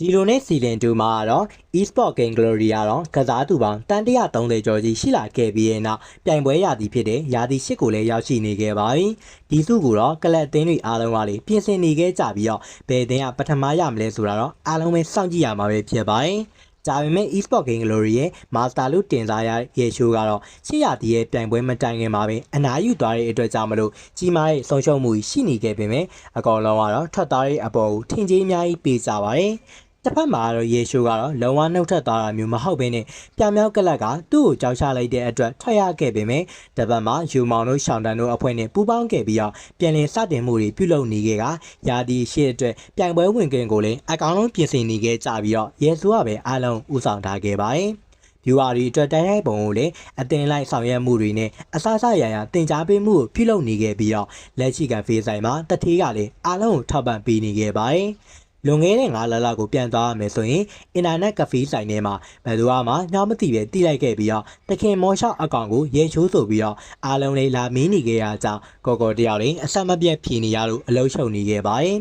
ဒီလိုနဲ့စီလင်2မှာတော့ e-sport game glory ကတော့ကစားသူပေါင်းတန်130ကျော်ကြီးရှိလာခဲ့ပြီးတဲ့နောက်ပြိုင်ပွဲရာသီဖြစ်တဲ့ရာသီ8ကိုလည်းရောက်ရှိနေခဲ့ပါပြီ။ဒီစုကိုတော့ကလပ်အသင်းတွေအားလုံးကလည်းပြင်ဆင်နေခဲ့ကြပြီးတော့ဘယ်အသင်းကပထမရမလဲဆိုတာတော့အားလုံးပဲစောင့်ကြည့်ရမှာပဲဖြစ်ပါတယ်။ဒါပေမဲ့ e-sport game glory ရဲ့ master လို့တင်စားရရဲ့ show ကတော့ရှေ့ရာသီရဲ့ပြိုင်ပွဲမတိုင်ခင်မှာပဲအနားယူသွားတဲ့အတွက်ကြောင့်မလို့ကြီးမားတဲ့ဆုံးရှုံးမှုရှိနေခဲ့ပေမဲ့အကောင်လုံးကတော့ထွက်သားတဲ့အပေါ်ကိုထင်ကြီးအများကြီးပေးကြပါတယ်။ တစ်ဖက်မှာတော့ရေရှိုးကတော့လုံဝနှုတ်ထက်သွားတာမျိုးမဟုတ်ဘဲနဲ့ပြောင်မြောက်ကလပ်ကသူ့ကိုကြောက်ချလိုက်တဲ့အတွက်ထွက်ရခဲ့ပေမဲ့တစ်ဖက်မှာယူမောင်တို့ရှောင်းတန်တို့အဖွဲ့နဲ့ပူးပေါင်းခဲ့ပြီးတော့ပြန်လည်စတင်မှုတွေပြုလုပ်နေခဲ့ကယာဒီရှေ့အတွက်ပြိုင်ပွဲဝင်ခွင့်ကိုလည်းအကောင်လုံးပြင်ဆင်နေခဲ့ကြပြီးတော့ရေဆိုးကပဲအားလုံးဦးဆောင်ထားခဲ့ပါတယ်။ viewer တွေအတွက်တိုက်ရိုက်ပုံကိုလည်းအတင်လိုက်ဆောင်ရွက်မှုတွေနဲ့အစားအစာရရတင် जा ပေးမှုကိုပြုလုပ်နေခဲ့ပြီးတော့လက်ရှိကဖေးဆိုင်မှာတထေးကလည်းအားလုံးကိုထောက်ပံ့ပေးနေခဲ့ပါတယ်။ လွန်ခဲ့တဲ့9လလကိုပြန်သွားရမယ်ဆိုရင်အင်တာနက်ကဖေးဆိုင်ထဲမှာဘယ်သူမှညောင်းမသိပဲတိလိုက်ခဲ့ပြီးတော့တခင်မောရှောက်အကောင်ကိုရေချိုးဆိုပြီးတော့အားလုံးလေးလာမင်းနေခဲ့ရကြောင်းကော်ကော်တယောက်လေးအဆက်မပြတ်ဖြေနေရလို့အလုံးရှုံနေခဲ့ပါတယ်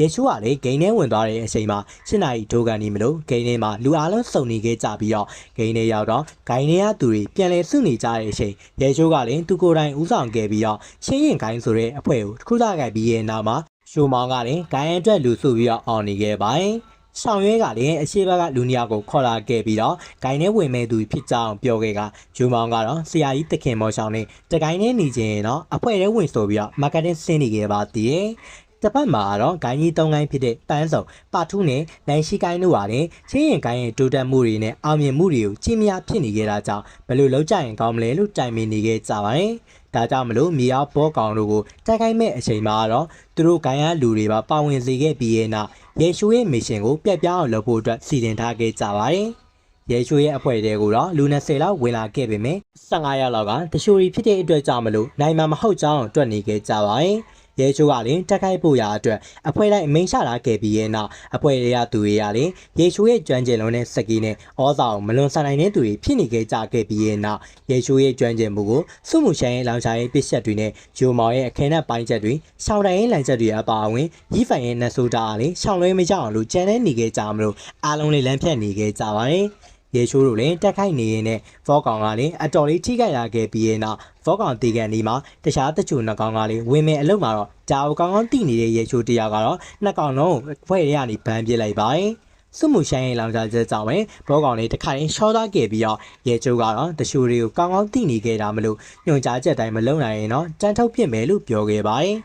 ရေချိုးကလေဂိမ်းထဲဝင်သွားတဲ့အချိန်မှာရှင်းနာရီထိုးကန်နေမလို့ဂိမ်းထဲမှာလူအားလုံးစုံနေခဲ့ကြပြီးတော့ဂိမ်းထဲရောက်တော့ဂိုင်းထဲကသူတွေပြန်လဲစုနေကြတဲ့အချိန်ရေချိုးကလည်းသူကိုယ်တိုင်ဦးဆောင်ခဲ့ပြီးတော့ရှင်းရင်ဂိုင်းဆိုတဲ့အဖွဲ့ကိုတစ်ခုလာခဲ့ပြီးရဲ့နောက်မှာ ရှိုမောင်ကလည်းဂိုင်းအတွက်လူစုပြီးတော့အောင်နေခဲ့ပါတယ်။ဆောင်ရွဲကလည်းအရှိဘက်ကလူနှစ်ယောက်ကိုခေါ်လာခဲ့ပြီးတော့ဂိုင်းထဲဝင်မဲ့သူဖြစ်ကြောင်းပြောခဲ့ကယူမောင်ကတော့ဆရာကြီးတခင်မော်ဆောင်နဲ့တကိုင်းထဲနေခြင်းတော့အဖွဲ့ထဲဝင်ဆိုပြီးတော့ marketing ဆင်းနေခဲ့ပါသေးတယ်။တစ်ပတ်မှာတော့ဂိုင်းကြီး၃ဂိုင်းဖြစ်တဲ့ပန်းစုံပါထုနဲ့လန်ရှိကိုင်းတို့ဟာလည်းချင်းရင်ဂိုင်းရဲ့တိုးတက်မှုတွေနဲ့အောင်မြင်မှုတွေကိုကြီးမြဖြစ်နေခဲ့တာကြောင့်ဘယ်လိုလုပ်ကြရင်ကောင်းမလဲလို့တိုင်ပင်နေခဲ့ကြပါတယ်။ ဒါကြောင့်မလို့မြေအောင်ဘောကောင်တို့ကိုတိုက်ခိုက်မဲ့အချိန်မှာတော့သူတို့ဂိုင်းရလူတွေပါပါဝင်စေခဲ့ပြီးရဲ့နောက်ရေရှိုးရဲ့မစ်ရှင်ကိုပြတ်ပြားအောင်လုပ်ဖို့အတွက်စီစဉ်ထားခဲ့ကြပါတယ်။ရေရှိုးရဲ့အဖွဲ့တွေကိုတော့လူ20လောက်ဝင်လာခဲ့ပေမဲ့15ရက်လောက်ကတရှိုရီဖြစ်တဲ့အတွက်ကြောင့်မလို့နိုင်မှာမဟုတ်ကြောင်းတွက်နေခဲ့ကြပါတယ်။ ရဲချိုးကလည်းတက်ခိုက်ဖို့ရာအတွက်အဖွဲ့လိုက်အမိန့်ချလာခဲ့ပြီးရဲ့နောက်အဖွဲ့တွေကသူတွေကလည်းရဲချိုးရဲ့ကြွမ်းကျင်လုံးနဲ့စက်ကီနဲ့ဩဇာကိုမလွန်ဆန်နိုင်တဲ့သူတွေဖြစ်နေခဲ့ကြခဲ့ပြီးရဲ့နောက်ရဲချိုးရဲ့ကြွမ်းကျင်မှုကိုစုမှုဆိုင်ရဲ့လောင်ချာရဲ့ပစ်ချက်တွေနဲ့ဂျိုမောင်ရဲ့အခင်းနဲ့ပိုင်းချက်တွေရှောင်းတိုင်ရဲ့လန်ချက်တွေအပါအဝင်ရီးဖိုင်ရဲ့နတ်ဆိုတာကလည်းရှောင်းလွဲမကြအောင်လို့ကြံနေနေခဲ့ကြမလို့အားလုံးလေးလမ်းဖြတ်နေခဲ့ကြပါတယ် ရေချိုးတို့လည်းတက်ခိုက်နေရင်းနဲ့ဖောကောင်ကလည်းအတော်လေးထိခိုက်လာခဲ့ပြီးရဲ့နောက်ဖောကောင်တီကန်ဒီမှာတခြားတချို့နှကောင်ကလည်းဝင်မဲ့အလုပ်မှာတော့ဂျာအိုကောင်းကောင်းတိနေတဲ့ရေချိုးတရားကတော့နှစ်ကောင်လုံးဖွဲ့ရရနေဘန်းပြစ်လိုက်ပါတယ်စွမှုရှိုင်းရင်လောင်စာချက်ကြောင့်ပဲဘောကောင်လေးတစ်ခါရင်ရှော့သားခဲ့ပြီးတော့ရဲချိုးကတော့တရှူတွေကိုကောင်းကောင်းသိနေခဲ့တာမလို့ညွန်ကြားချက်တိုင်းမလုံနိုင်ရင်တော့ကြမ်းထုတ်ပြစ်မယ်လို့ပြောခဲ့ပါတယ်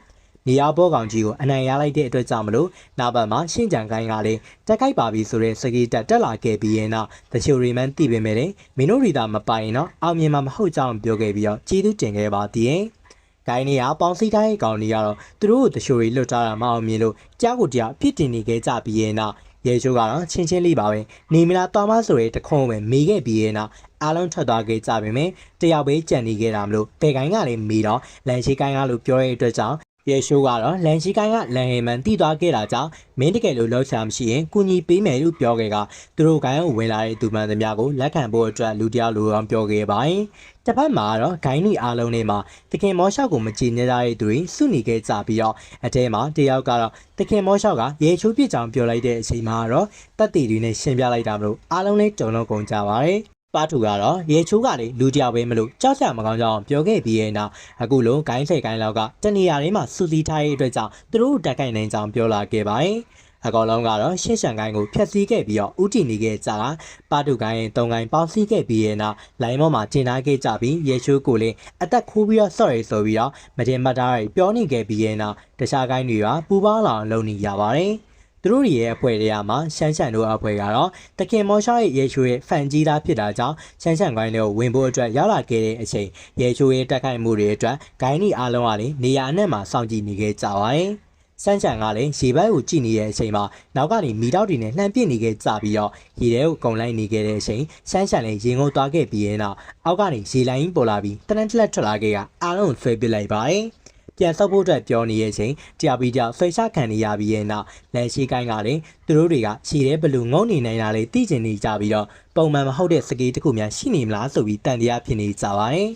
နေရာဘောကောင်ကြီးကိုအနိုင်ရလိုက်တဲ့အတွက်ကြောင့်မလို့နောက်ဘက်မှာရှင်းကြံကိုင်းကလည်းတက်ခိုက်ပါပြီဆိုတဲ့စကီတက်တက်လာခဲ့ပြီးရင်တော့တချို့ရီမန်တိပေမဲ့မင်းတို့ရီတာမပိုင်တော့အောင်မြင်မှာမဟုတ်ကြောင်းပြောခဲ့ပြီးတော့ကျေးဇူးတင်ခဲ့ပါသေးတယ်။ဂိုင်းနေရပေါင်းစည်းတိုင်းကောင်တွေကတော့သူတို့ကိုတချို့ရီလွတ်ထားတာမအောင်မြင်လို့ကြားကိုတရားဖြစ်တင်နေခဲ့ကြပြီးရင်တော့ရေချိုးကတော့ချင်းချင်းလေးပါပဲနေမလားတော်မဆိုတဲ့တခုံးပဲမေးခဲ့ပြီးရဲ့နောက်အားလုံးထွက်သွားခဲ့ကြပြီမယ်တယောက်ပဲကြံနေခဲ့တာမလို့ဘယ်ကိုင်းကလည်းမေးတော့လန်ရှိကိုင်းကလို့ပြောတဲ့အတွက်ကြောင့် ရေရှိုးကတော့လန်ရှိကိုင်းကလန်ဟေမန်တီးသွားခဲ့တာကြောင့်မင်းတကယ်လို့လောက်ချာမရှိရင်ကုညီပေးမယ်လို့ပြောခဲ့ကသူတို့ကိုင်းကိုဝင်လာတဲ့သူမှန်သမျှကိုလက်ခံဖို့အတွက်လူတယောက်လိုအောင်ပြောခဲ့ပါတယ်။တစ်ဖက်မှာတော့ဂိုင်းနီအားလုံးတွေမှာတခင်မောရှောက်ကိုမကြည်နေကြတဲ့သူတွေစုနေခဲ့ကြပြီးတော့အထဲမှာတယောက်ကတော့တခင်မောရှောက်ကရေချိုးပြစ်ကြောင်ပြောလိုက်တဲ့အချိန်မှာတော့တက်တီတွေနဲ့ရှင်းပြလိုက်တာမလို့အားလုံးလေးတုံလုံးကုန်ကြပါတယ်။ ပါထူကတော့ရေချိုးကလေလူတယောက်ပဲမလို့ကြောက်စရာမကောင်းကြောင်းပြောခဲ့ပြီးရဲ့နောက်အခုလိုဂိုင်းဆယ်ဂိုင်းလောက်ကတနေရာလေးမှာစူစီထားရဲ့အတွက်ကြောင့်သူတို့တက်ကိုင်နိုင်ကြောင်းပြောလာခဲ့ပါတယ်အကောင်လုံးကတော့ရှင်းရှန်ကိုင်းကိုဖျက်ဆီးခဲ့ပြီးတော့ဥတီနေခဲ့ကြတာပါတူကိုင်းရင်တုံကိုင်းပေါင်းစည်းခဲ့ပြီးရဲ့နောက်လိုင်းမောမှာကျင်ထားခဲ့ကြပြီးရေချိုးကိုလည်းအသက်ခိုးပြီးတော့ sorry ဆိုပြီးတော့မတင်မတားတွေပြောနေခဲ့ပြီးရဲ့နောက်တခြားကိုင်းတွေကပူပေါင်းလာအောင်လုပ်နေရပါတယ် သူတို့ရဲ့အဖွဲ့တွေကမှရှမ်းရှန်တို့အဖွဲ့ကတော့တခင်မော်ရှာရဲ့ရေချိုးရဲ့ဖန်ကြီးသားဖြစ်တာကြောင့်ရှမ်းရှန်ကိုင်းတွေကိုဝင်ဖို့အတွက်ရောက်လာခဲ့တဲ့အချိန်ရေချိုးရဲ့တက်ခိုက်မှုတွေအတွက်ဂိုင်းနီအားလုံးကလည်းနေရာအနှံ့မှာစောင့်ကြည့်နေခဲ့ကြပါတယ်။စန်းချန်ကလည်းရေဘက်ကိုကြည့်နေတဲ့အချိန်မှာနောက်ကနေမီတောက်တွေနဲ့လှမ်းပစ်နေခဲ့ကြပြီးတော့ရေထဲကိုကုံလိုက်နေခဲ့တဲ့အချိန်စန်းချန်လည်းရင်ငုံသွားခဲ့ပြီးရင်တော့အောက်ကနေရေလိုင်းပေါ်လာပြီးတနက်တလက်ထွက်လာခဲ့ကအားလုံးဆွဲပစ်လိုက်ပါတယ်။ ပြန်ဆုပ်ဖို့အတွက်ပြောနေရဲ့ချိန်တရားပြီးကြောက်ဆွေချခံနေရပြီးရဲ့နောက်လန်ရှိကိုင်းကလည်းသူတို့တွေကခြေထဲဘလူငုံနေနိုင်တာလေသိကျင်နေကြပြီးတော့ပုံမှန်မဟုတ်တဲ့စကေးတစ်ခုများရှိနေမလားဆိုပြီးတန်တရားဖြစ်နေကြပါတယ်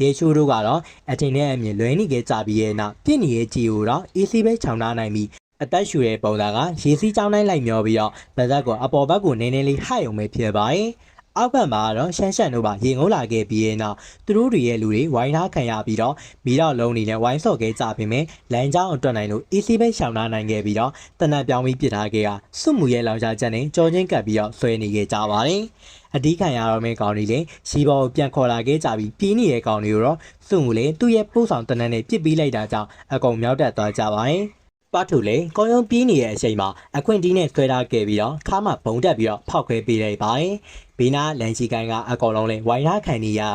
ရေချိုးတို့ကတော့အထင်နဲ့အမြင်လွဲနေခဲ့ကြပြီးရဲ့နောက်ပြင့်နေတဲ့ကြီးကိုတော့ AC ပဲခြောင်ထားနိုင်ပြီးအသက်ရှူတဲ့ပုံစံကရေစီးကြောင်းတိုင်းလိုက်မျောပြီးတော့ဗဇက်ကအပေါ်ဘက်ကိုနည်းနည်းလေးဟိုက်အောင်ပဲဖြစ်ပါတယ်။ အောက်ဘက်မှာတော့ရှမ်းရှမ်းတို့ပါရေငုံလာခဲ့ပြီးရင်တော့သူတို့တွေရဲ့လူတွေဝိုင်းထားခံရပြီးတော့မိတော့လုံးနေနဲ့ဝိုင်းဆော့ခဲ့ကြပြီမယ်လမ်းကြောင်းအတွက်နိုင်လို့ easy ပဲရှောင်ထားနိုင်ခဲ့ပြီးတော့တနက်ပြောင်းပြီးပြစ်ထားခဲ့ကစွမှုရဲ့လောင်ချချက်နဲ့ကြောချင်းကပ်ပြီးတော့ဆွဲနေခဲ့ကြပါတယ်။အဓိခံရတော့မယ့်ကောင်တွေလည်းရှိပေါ်ကိုပြန်ခေါ်လာခဲ့ကြပြီးပြင်းနေတဲ့ကောင်တွေကိုတော့စွမှုလည်းသူ့ရဲ့ပို့ဆောင်တနက်နဲ့ပြစ်ပြီးလိုက်တာကြောင့်အကုန်မြောက်တက်သွားကြပါတယ်။ပတ်ထူလေကောင်းရုံပြေးနေတဲ့အချိန်မှာအခွင့်တီးနဲ့ဆွဲထားခဲ့ပြီးတော့ခါမှဘုံတက်ပြီးတော့ဖောက်ခွဲပေးလိုက်ပါတယ်။ ဘေးနာလန်ချီကိုင်းကအကောင်လုံးလေးဝိုင်းထားခံနေရတာ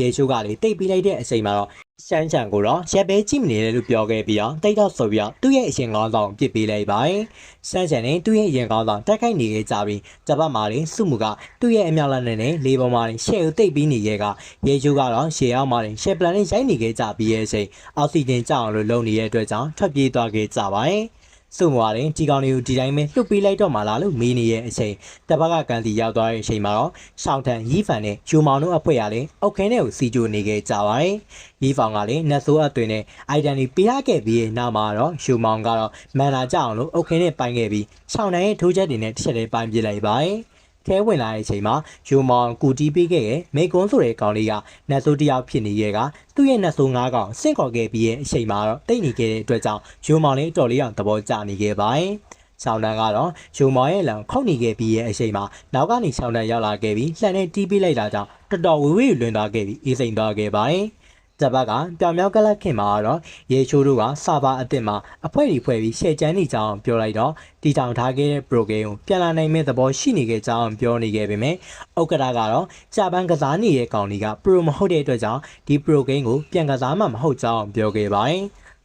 ရေချိုးကလေတိတ်ပြီးလိုက်တဲ့အချိန်မှာတော့ရှမ်းချန်ကိုတော့ရက်ပဲကြည့်မနေတယ်လို့ပြောခဲ့ပြီးတော့တိတ်တော့ဆိုပြီးတော့သူ့ရဲ့အရင်ကောင်းဆောင်ပြစ်ပေးလိုက်ပါတယ်။ရှမ်းချန်နဲ့သူ့ရဲ့အရင်ကောင်းဆောင်တက်ခိုက်နေခဲ့ကြပြီးတပတ်မှာလေစုမှုကသူ့ရဲ့အမြောက်လက်နဲ့နဲ့လေးပေါ်မှာလေရှယ်ကိုတိတ်ပြီးနေခဲ့ကရေချိုးကတော့ရှယ်အောင်မှာလေရှယ်ပလန်နဲ့ရိုက်နေခဲ့ကြပြီးရဲ့အချိန်အောက်ဆီဂျင်ကြောက်အောင်လို့လုံနေတဲ့အတွက်ကြောင့်ထွက်ပြေးသွားခဲ့ကြပါတယ်။ စုံမွားရင်ဒီကောင်လေးကိုဒီတိုင်းပဲလှုပ်ပေးလိုက်တော့မှလားလို့မေးနေရဲ့အချိန်တပတ်ကကန်စီရောက်သွားတဲ့အချိန်မှာတော့ရှောင်းထန်ရီးဖန်နဲ့ဂျူမောင်တို့အဖွဲ့ကလည်းအောက်ခင်းထဲကိုစီကြိုနေခဲ့ကြပါတယ်။ရီးဖောင်ကလည်းနတ်ဆိုးအသွင်နဲ့အိုက်တန်ဒီပေးရခဲ့ပြီးတဲ့နောက်မှာတော့ဂျူမောင်ကတော့မန်လာကြအောင်လို့အောက်ခင်းထဲပိုင်းခဲ့ပြီးရှောင်းထန်ရဲ့ထိုးချက်တွေနဲ့တစ်ချက်လေးပိုင်းပြလိုက်ပါတယ်။ ထဲဝင်လာတဲ့အချိန်မှာယူမောင်ကူတီးပေးခဲ့တဲ့မေကွန်းဆိုတဲ့ကောင်လေးကနတ်ဆိုးတစ်ယောက်ဖြစ်နေရဲ့ကသူ့ရဲ့နတ်ဆိုးငါးကောင်ဆင့်ခေါ်ခဲ့ပြီးရဲ့အချိန်မှာတော့တိတ်နေခဲ့တဲ့အတွက်ကြောင့်ယူမောင်လေးတော်လေးအောင်သဘောကျနေခဲ့ပါတယ်။ဆောင်းတန်းကတော့ယူမောင်ရဲ့လံခုတ်နေခဲ့ပြီးရဲ့အချိန်မှာနောက်ကနေဆောင်းတန်းရောက်လာခဲ့ပြီးလှန်နဲ့တီးပေးလိုက်တာကြောင့်တော်တော်ဝေဝေးလွင်သွားခဲ့ပြီးအေးစိမ်သွားခဲ့ပါတယ်။ တပတ်ကပြောင်မြောက်ကလတ်ခင်မှာတော့ရေချိုးတို့ကစာပါအစ်စ်မှာအဖွဲကြီးဖွဲ့ပြီးရှယ်ချမ်းနေကြအောင်ပြောလိုက်တော့တီတောင်ထားခဲ့တဲ့ program ကိုပြန်လာနိုင်မဲ့သဘောရှိနေခဲ့ကြအောင်ပြောနေခဲ့ပေမဲ့ဥက္ကဋ္ဌကတော့ကြာပန်းကစားနေတဲ့ကောင်တွေက pro မဟုတ်တဲ့အတွက်ကြောင့်ဒီ program ကိုပြန်ကစားမှမဟုတ်ကြောင်းပြောခဲ့ပါတယ်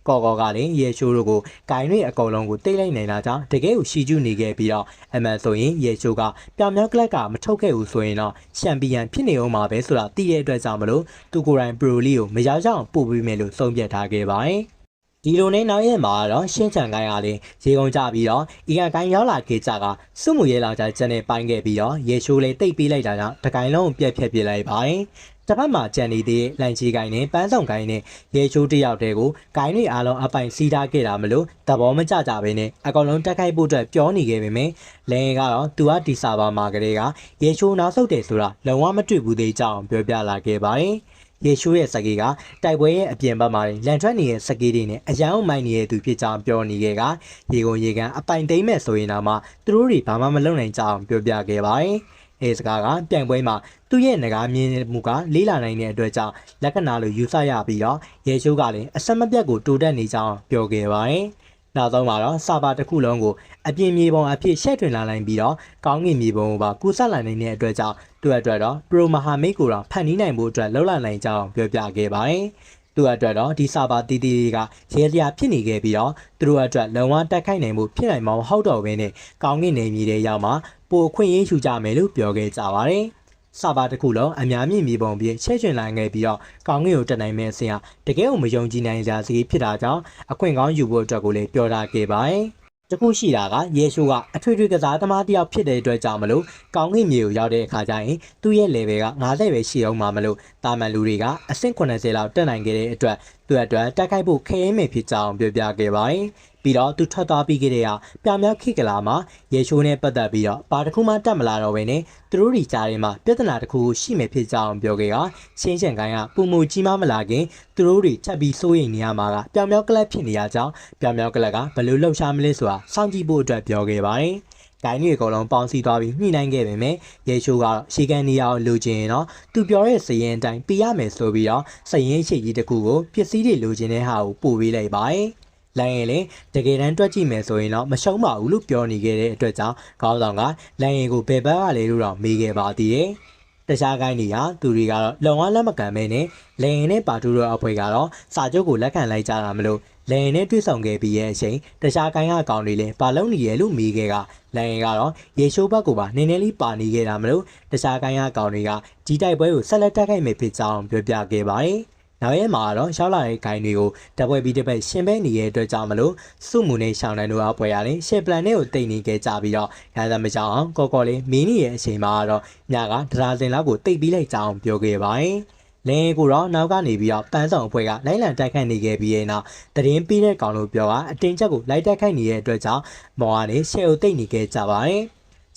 ကော်ကော်ကလည်းရေချိုးတို့ကိုဂိုင်းတွေအကုန်လုံးကိုတိတ်လိုက်နေတာကြောင့်တကယ်ကိုရှီကျူနေခဲ့ပြီးတော့အမှန်ဆိုရင်ရေချိုးကပြောင်မြောက်ကလပ်ကမထုတ်ခဲ့ဘူးဆိုရင်တော့ချန်ပီယံဖြစ်နေအောင်မှာပဲဆိုတာသိတဲ့အတွက်ကြောင့်မလို့သူကိုယ်တိုင်ပရိုလီကိုမရောက်ရောက်ပို့ပေးမယ်လို့ဆုံးဖြတ်ထားခဲ့ပါတယ်ဒီလိုနဲ့နောက်ရက်မှာတော့ရှင်းချန်ကိုင်းကလည်းရေကုန်ကြပြီးတော့အီကန်ကိုင်းရောက်လာခဲ့ကြကစွမှုရဲလောင်ကြချက်နဲ့ပိုင်းခဲ့ပြီးတော့ရေရှိုးလေးတိတ်ပေးလိုက်တာကြောင့်တကိုင်းလုံးကိုပြက်ဖြက်ပြလိုက်ပါတယ် တစ်ဖက်မှာကြံနေတဲ့လန်ချီကိုင်းနဲ့ပန်းဆောင်ကိုင်းနဲ့ရေချိုးတစ်ယောက်တည်းကိုကိုင်းတွေအားလုံးအပိုင်စီးထားခဲ့တာမလို့သဘောမကျကြဘဲနဲ့အကောင်လုံးတက်ခိုက်ဖို့အတွက်ပြောနေခဲ့ပေမဲ့လဲရင်ကတော့သူကဒီစာပါမှာကလေးကရေချိုးနောက်ဆုတ်တယ်ဆိုတာလုံးဝမတွေ့ဘူးသေးကြောင်းပြောပြလာခဲ့ပါတယ်ရေရှိုးရဲ့စကေးကတိုက်ပွဲရဲ့အပြင်ဘက်မှာလန်ထွက်နေတဲ့စကေးတွေနဲ့အရန်အောင်မိုင်းနေတဲ့သူဖြစ်ကြောင်းပြောနေခဲ့ကရေကုန်ရေကန်အပိုင်သိမ့်မဲ့ဆိုရင်တော့မှသူတို့တွေဘာမှမလုပ်နိုင်ကြအောင်ပြောပြခဲ့ပါတယ်။ အဲစကားကပြိုင်ပွဲမှာသူ့ရဲ့ငကားမြင်မှုကလေးလာနိုင်တဲ့အတွက်ကြောင့်လက္ခဏာလိုယူဆရပြီးတော့ရေရှိုးကလည်းအဆက်မပြတ်ကိုတိုးတက်နေကြောင်းပြောခဲ့ပါတယ်။နောက်ဆုံးမှာတော့စာပါတစ်ခုလုံးကိုအပြင်မြေပုံအဖြစ်ရှက်ထွင်လာနိုင်ပြီးတော့ကောင်းကင်မြေပုံကိုပါကူဆက်လာနိုင်တဲ့အတွက်ကြောင့်သူ့အတွက်တော့ပရိုမဟာမိတ်ကိုတော့ဖန်တီးနိုင်ဖို့အတွက်လှုပ်လာနိုင်ကြောင်းပြောပြခဲ့ပါတယ်။သူ့အတွက်တော့ဒီစာပါတီးတီးတွေကရဲလျာဖြစ်နေခဲ့ပြီးတော့သူတို့အတွက်လုံဝတက်ခိုက်နိုင်မှုဖြစ်နိုင်မှာမဟုတ်တော့ဘဲနဲ့ကောင်းကင်နေမြေတွေရောက်မှ ပိုအခွင့်အရေးယူကြမယ်လို့ပြောခဲ့ကြပါတယ်။စာပါတစ်ခုလုံးအများမြင့်မြေပုံပြီးချဲ့ချွင်လာခဲ့ပြီးတော့ကောင်းကင်ကိုတက်နိုင်မဲ့အစဉ်ဟာတကယ်ကိုမယုံကြည်နိုင်စရာစီဖြစ်တာကြောင့်အခွင့်ကောင်းယူဖို့အတွက်ကိုလည်းပြောထားခဲ့ပါတယ်။တခုရှိတာကယေရှုကအထွေထွေကစားသမားတစ်ယောက်ဖြစ်တဲ့အတွက်ကြောင့်မလို့ကောင်းကင်မြေကိုရောက်တဲ့အခါကျရင်သူ့ရဲ့ level က90ပဲရှိအောင်မှာမလို့တာမန်လူတွေကအဆင့်80လောက်တက်နိုင်ခဲ့တဲ့အတွက်သူ့အတွက်တက်ခိုက်ဖို့ခဲရင်မယ်ဖြစ်ကြောင်းပြောပြခဲ့ပါတယ်။ ပြီးတော့သူထွက်သွားပြီးခဲ့တဲ့ဟာပြောင်မြောက်ခိကလာမှာရေချိုးနဲ့ပတ်သက်ပြီးတော့ဘာတစ်ခုမှတက်မလာတော့ဘဲနဲ့သူတို့ဒီကြားထဲမှာပြဿနာတစ်ခုရှိမယ်ဖြစ်ကြောင်းပြောခဲ့ကချင်းချန်ကိုင်းကပုံမူကြီးမမလာခင်သူတို့တွေချက်ပြီးစိုးရိမ်နေရမှာကပြောင်မြောက်ကလပ်ဖြစ်နေရကြောင်းပြောင်မြောက်ကလပ်ကဘယ်လိုလှုပ်ရှားမလဲဆိုတာစောင့်ကြည့်ဖို့အတွက်ပြောခဲ့ပါတယ်။ဂိုင်းတွေအကုန်လုံးပေါင်းစည်းသွားပြီးညှိနှိုင်းခဲ့ပေမဲ့ရေချိုးကတော့ရှေကန်နေရအောင်လိုချင်ရင်တော့သူပြောတဲ့စရင်အတိုင်းပြရမယ်ဆိုပြီးတော့စရင်ရှိကြီးတစ်ခုကိုပစ္စည်းတွေလိုချင်တဲ့ဟာကိုပို့ပေးလိုက်ပါတယ်။ လိုင်းရင်လေတကယ်တမ်းတွက်ကြည့်မယ်ဆိုရင်တော့မရှုံးပါဘူးလို့ပြောနေခဲ့တဲ့အတွက်ကြောင့်ခေါင်းဆောင်ကလိုင်းရင်ကိုဘယ်ဘက်ကလဲလို့တော့မေးခဲ့ပါသေးတယ်။တခြားကိုင်းတွေကသူတွေကတော့လုံဝလက်မကန်မဲနဲ့လေရင်နဲ့ပါတူတို့အဖွဲ့ကတော့စာချုပ်ကိုလက်ခံလိုက်ကြတာမလို့လေရင်နဲ့တွေ့ဆုံခဲ့ပြီးရဲ့အချိန်တခြားကိုင်းကကောင်တွေလည်းပါလုံးနေရဲ့လို့မေးခဲ့ကလေရင်ကတော့ရေရှိုးဘက်ကိုပါနည်းနည်းလေးပါနေခဲ့တာမလို့တခြားကိုင်းကကောင်တွေကဒီတိုက်ပွဲကိုဆက်လက်တက်ခိုက်မယ်ဖြစ်ကြောင်းပြောပြခဲ့ပါတယ်။ နောက်ရဲမှာတော့ရောက်လာတဲ့ဂိုင်းတွေကိုတပွဲပြီးတစ်ပတ်ရှင်ပဲနေတဲ့အတွက်ကြောင့်မလို့စုမှုနဲ့ရှောင်းနိုင်တို့အပွဲရတယ်ရှေပလန်နဲ့ကိုတိတ်နေခဲ့ကြပြီးတော့ရာဇမကြောင်အောင်ကော်ကော်လေးမင်းကြီးရဲ့အချိန်မှာတော့ညကဒရာစင်လောက်ကိုတိတ်ပြီးလိုက်ကြအောင်ပြောခဲ့ပါတယ်လင်းကိုတော့နောက်ကနေပြီးတော့ပန်းဆောင်အဖွဲ့ကလိုက်လံတိုက်ခိုက်နေခဲ့ပြီးတဲ့နောက်တရင်ပြီးတဲ့ကောင်လို့ပြောတာအတင်းချက်ကိုလိုက်တိုက်ခိုက်နေတဲ့အတွက်ကြောင့်မော်ကနေရှယ်ကိုတိတ်နေခဲ့ကြပါတယ်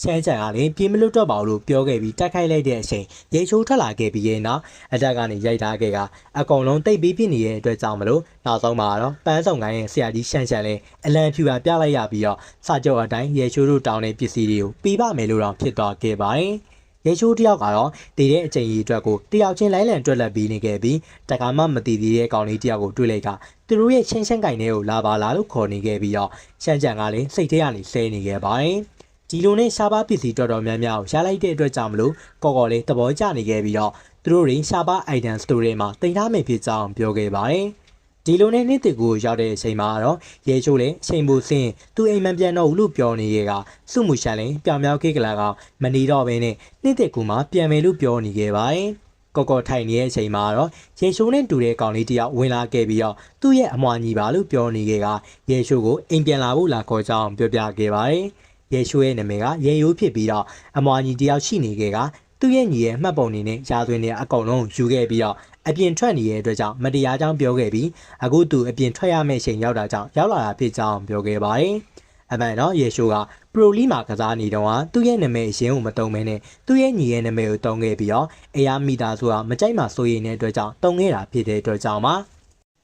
ချမ်းချန်ကလည်းပြေးမလွတ်တော့ပါဘူးလို့ပြောခဲ့ပြီးတိုက်ခိုက်လိုက်တဲ့အချိန်ရေချိုးထွက်လာခဲ့ပြီးရဲ့နောက်အတက်ကနေရိုက်ထားခဲ့ကအကောင်လုံးတိတ်ပြီးဖြစ်နေတဲ့အတွက်ကြောင့်မလို့နောက်ဆုံးမှာတော့ပန်းဆောင်ကိုင်းရဲ့ဆရာကြီးရှန်ရှန်လည်းအလံဖြူပါပြလိုက်ရပြီးတော့စာချုပ်အတိုင်းရေချိုးတို့တောင်းတဲ့ပစ္စည်းတွေကိုပြီးပါမယ်လို့တော့ဖြစ်သွားခဲ့ပါတယ်ရေချိုးတယောက်ကတော့တည်တဲ့အချိန်ကြီးအတွက်ကိုတယောက်ချင်းလိုင်းလံတွက်လက်ပြီးနေခဲ့ပြီးတက္ကမမတည်သေးတဲ့ကောင်လေးတယောက်ကိုတွေ့လိုက်ကသူတို့ရဲ့ချင်းချင်းကင်တွေကိုလာပါလာလို့ခေါ်နေခဲ့ပြီးတော့ရှန်ချန်ကလည်းစိတ်ထဲကနေဆဲနေခဲ့ပါတယ် ဒီလိုနဲ့ရှားပါပစ္စည်းတော်တော်များများကိုရလိုက်တဲ့အတွက်ကြောင့်မလို့ကော်ကော်လေးသဘောကျနေခဲ့ပြီးတော့သူတို့တွေရှားပါ item store တွေမှာတင်ထားမယ်ဖြစ်ကြောင်းပြောခဲ့ပါတယ်ဒီလိုနဲ့နေ့တစ်ကိုရောက်တဲ့အချိန်မှာတော့ရေချိုးလည်းအချိန်ပိုစင်းသူအိမ်မပြန်တော့ဘူးလို့ပြောနေခဲ့ကစုမှုရှန်လည်းပြောင်မြောက်ခေကလာကမနေတော့ဘဲနဲ့နေ့တစ်ကူမှပြန်မယ်လို့ပြောနေခဲ့ပါတယ်ကော်ကော်ထိုင်နေတဲ့အချိန်မှာတော့ရေရှိုးနဲ့တူတဲ့ကောင်လေးတယောက်ဝင်လာခဲ့ပြီးတော့သူ့ရဲ့အမွှာညီပါလို့ပြောနေခဲ့ကရေရှိုးကိုအိမ်ပြန်လာဖို့လာခေါ်ကြောင်းပြောပြခဲ့ပါတယ်။ ရေရှိုးရဲ့နာမည်ကရေရိုးဖြစ်ပြီးတော့အမွှာညီတယောက်ရှိနေခဲ့ကသူ့ရဲ့ညီရဲ့မှတ်ပုံနေနဲ့ရာသွင်းနေအကုန်လုံးယူခဲ့ပြီးတော့အပြင်ထွက်နေတဲ့အတွက်ကြောင့်မတရားကြောင်းပြောခဲ့ပြီးအခုသူအပြင်ထွက်ရမယ့်ချိန်ရောက်တာကြောင့်ရောက်လာတာဖြစ်ကြောင်းပြောခဲ့ပါတယ်။အမှန်တော့ရေရှိုးကပရိုလီမှာကစားနေတော့ဟာသူ့ရဲ့နာမည်အရင်ကိုမတုံမဲနဲ့သူ့ရဲ့ညီရဲ့နာမည်ကိုတုံခဲ့ပြီးတော့အရာမိသားစုကမကြိုက်မှဆိုရင်တဲ့အတွက်ကြောင့်တုံခဲ့တာဖြစ်တဲ့အတွက်ကြောင့်ပါ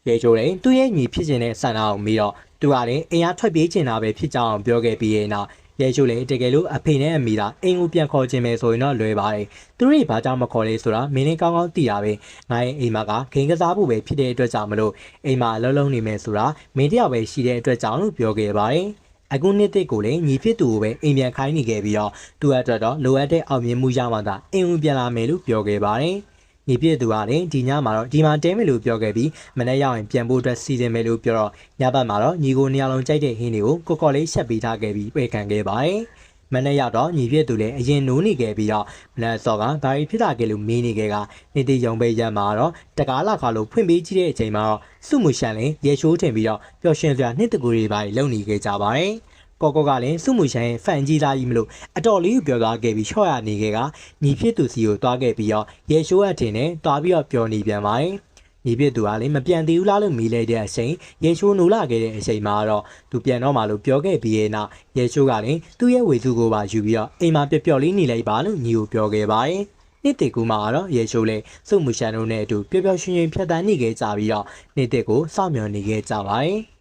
ရေချိုးတယ်သူ့ရဲ့ညီဖြစ်ခြင်းတဲ့ဆန္ဒကိုပြီးတော့သူကလည်းအင်အားထွက်ပြေးချင်တာပဲဖြစ်ကြောင်းပြောခဲ့ပြီးရဲ့နောက် ရဲချိုလည်းတကယ်လို့အဖေနဲ့အမိသားအိမ်ကိုပြန်ခေါ်ခြင်းပဲဆိုရင်တော့လွယ်ပါတယ်သူတို့ဘာကြောင့်မခေါ်လဲဆိုတာမင်းလည်းကောင်းကောင်းသိတာပဲငါရဲ့အိမ်မကဂိမ်းကစားဖို့ပဲဖြစ်တဲ့အတွက်ကြောင့်မလို့အိမ်မှာအလုံးလုံးနေမယ်ဆိုတာမင်းတယောက်ပဲရှိတဲ့အတွက်ကြောင့်လို့ပြောခဲ့ပါတယ်အခုနှစ်တစ်ကိုလည်းညီဖြစ်သူကိုပဲအိမ်ပြန်ခိုင်းနေခဲ့ပြီးတော့သူ့အတွက်တော့လိုအပ်တဲ့အောင်မြင်မှုရမှသာအိမ်ဝင်ပြန်လာမယ်လို့ပြောခဲ့ပါတယ်။ ညီဖြစ်သူကလည်းဒီညမှာတော့ဒီမှာတဲမယ်လို့ပြောခဲ့ပြီးမနေ့ရောက်ရင်ပြန်ဖို့အတွက်စီစဉ်မယ်လို့ပြောတော့ညဘက်မှာတော့ညီကိုနှစ်ယောက်လုံးကြိုက်တဲ့ဟင်းတွေကိုကိုကော်လေးရှက်ပေးထားခဲ့ပြီးပြေခံခဲ့ပါတယ်။မနေ့ရောက်တော့ညီဖြစ်သူလည်းအရင်နိုးနေခဲ့ပြီးတော့မနက်စောကဘာကြီးဖြစ်လာခဲ့လို့မေးနေခဲ့ကနေတီရုံပဲရမ်းမှာတော့တကားလာခါလို့ဖွင့်ပေးကြည့်တဲ့အချိန်မှာတော့စုမှုရှန်လည်းရေရှိုးထင်ပြီးတော့ပျော်ရွှင်စရာနှစ်တကူတွေပါလုံနေခဲ့ကြပါတယ်။ ကောကောကလည်းစုမှုရှန်ရဲ့ဖန်ကြီးသားကြီးမလို့အတော်လေးကိုပြောသွားခဲ့ပြီးချော့ရနေခဲ့ကညီဖြစ်သူစီကိုတွားခဲ့ပြီးတော့ရေရှိုးအထင်နဲ့တွားပြီးတော့ပြောနေပြန်ပါတယ်ညီဖြစ်သူကလည်းမပြန်သေးဘူးလားလို့မိလိုက်တဲ့အချိန်ရေရှိုးနိုးလာခဲ့တဲ့အချိန်မှာတော့သူပြန်တော့မှလို့ပြောခဲ့ပြီးရဲ့နောက်ရေရှိုးကလည်းသူ့ရဲ့ဝေစုကိုပါယူပြီးတော့အိမ်မှာပျော်ပျော်လေးနေလိုက်ပါလို့ညီကိုပြောခဲ့ပါတယ်နေ့တစ်ကူမှာတော့ရေရှိုးလေးစုမှုရှန်တို့နဲ့အတူပျော်ပျော်ရွှင်ရွှင်ဖြတ်တန်းနေခဲ့ကြပြီးတော့နေ့တစ်ကိုစောင့်မျှော်နေခဲ့ကြပါတယ်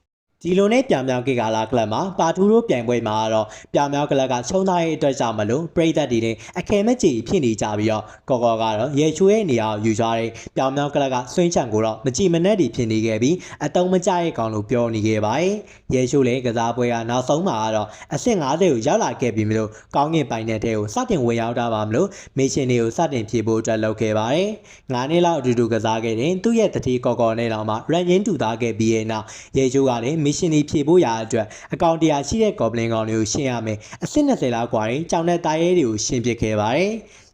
ဒီလိုနဲ့ပြောင်ပြောင်ကေကာလာကလပ်မှာပါထူးတို့ပြိုင်ပွဲမှာတော့ပြောင်ပြောင်ကလပ်ကချုံသားရဲ့အတွက်ကြောင့်မလို့ပရိသတ်တွေနဲ့အခဲမဲ့ကြီးဖြစ်နေကြပြီးတော့ကော်ကော်ကတော့ရေချိုးရဲ့နေရာကိုယူသွားတဲ့ပြောင်ပြောင်ကလပ်ကဆွင်းချံကိုတော့မကြည်မနဲ့တည်ဖြစ်နေခဲ့ပြီးအတုံးမကြရဲ့ကောင်လို့ပြောနေခဲ့ပါတယ်။ရေချိုးလည်းကစားပွဲကနောက်ဆုံးမှာကတော့အဆင့်50ကိုရောက်လာခဲ့ပြီးမလို့ကောင်းကင်ပိုင်တဲ့တဲကိုစတင်ဝင်ရောက်တာပါမလို့မစ်ရှင်တွေကိုစတင်ဖြည့်ဖို့အတွက်လုပ်ခဲ့ပါတယ်။9နှစ်လောက်အတူတူကစားခဲ့တဲ့သူ့ရဲ့တတိကော်ကော်နဲ့တော့မှရန်ချင်းတူသားခဲ့ပြီးရဲ့နောက်ရေချိုးကလည်း မစ်ရှင်တွေဖြည့်ဖို့ရာအတွက်အကောင့်တရာရှိတဲ့ကော်ပလင်ကောင်တွေကိုရှင်းရမယ်အဆင့်20လောက်กว่าရင်ကြောင်တဲ့တာရဲတွေကိုရှင်းပစ်ခဲ့ပါတယ်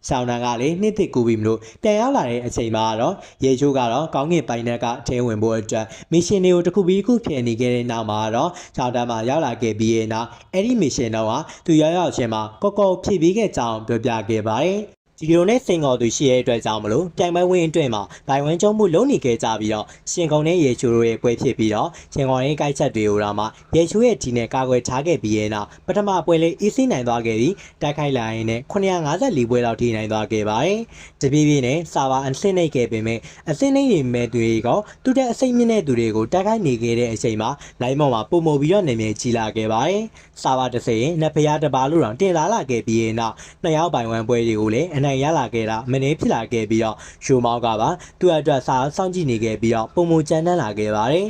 ဆောင်းနံကလည်းနှစ်သက်ကူပြီးမလို့ပြန်ရောက်လာတဲ့အချိန်မှာတော့ရေချိုးကတော့ကောင်းကင်ပိုင်နက်ကအထဲဝင်ဖို့အတွက်မစ်ရှင်တွေကိုတစ်ခုပြီးတစ်ခုဖြည့်နေခဲ့တဲ့နောက်မှာတော့ချောင်းတန်းမှာရောက်လာခဲ့ပြီးရဲ့နောက်အဲ့ဒီမစ်ရှင်တော့ကသူရောက်ရောက်ချင်းမှာကော့ကော့ဖြည့်ပြီးခဲ့ကြောင်းပြောပြခဲ့ပါတယ် ဒီလိုနဲ့စိန်ခေါ်သူရှိရဲ့အတွက်ကြောင့်မလို့ပြိုင်ပွဲဝင်အတွင်းမှာဘိုင်ဝန်းကျုံမှုလုံးနေခဲ့ကြပြီးတော့ရှင်ကုံနဲ့ရေချိုတို့ရဲ့ပွဲဖြစ်ပြီးတော့ရှင်ကုံရဲ့ကိုက်ချက်တွေကိုတော့မှရေချိုရဲ့ဒီနဲ့ကာကွယ်ထားခဲ့ပြီးရဲ့နောက်ပထမပွဲလေးအေးစိနိုင်သွားခဲ့ပြီးတိုက်ခိုက်လာရင်နဲ့954ပွဲလောက်ထိနိုင်သွားခဲ့ပါတယ်။တပြေးပြေးနဲ့စာပါအဆင့်နှိပ်ခဲ့ပေမဲ့အဆင့်နှိပ်နေမဲ့သူတွေကသူတဲ့အစိမ့်မြင့်တဲ့သူတွေကိုတိုက်ခိုက်နေခဲ့တဲ့အချိန်မှာလိုင်းမော်မှာပုံမပြီးတော့နေမြေကြီးလာခဲ့ပါတယ်။စာပါတစ်စရင်နတ်ဖျားတစ်ပါလို့တော့တင်လာလာခဲ့ပြီးရဲ့နောက်နှစ်ယောက်ပိုင်ဝမ်ပွဲတွေကိုလည်းအနိုင်ရလာခဲ့တာမင်းဖြစ်လာခဲ့ပြီးတော့ရှူမောက်ကပါသူ့အတွက်စာစောင့်ကြည့်နေခဲ့ပြီးတော့ပုံမကြမ်းတမ်းလာခဲ့ပါတယ်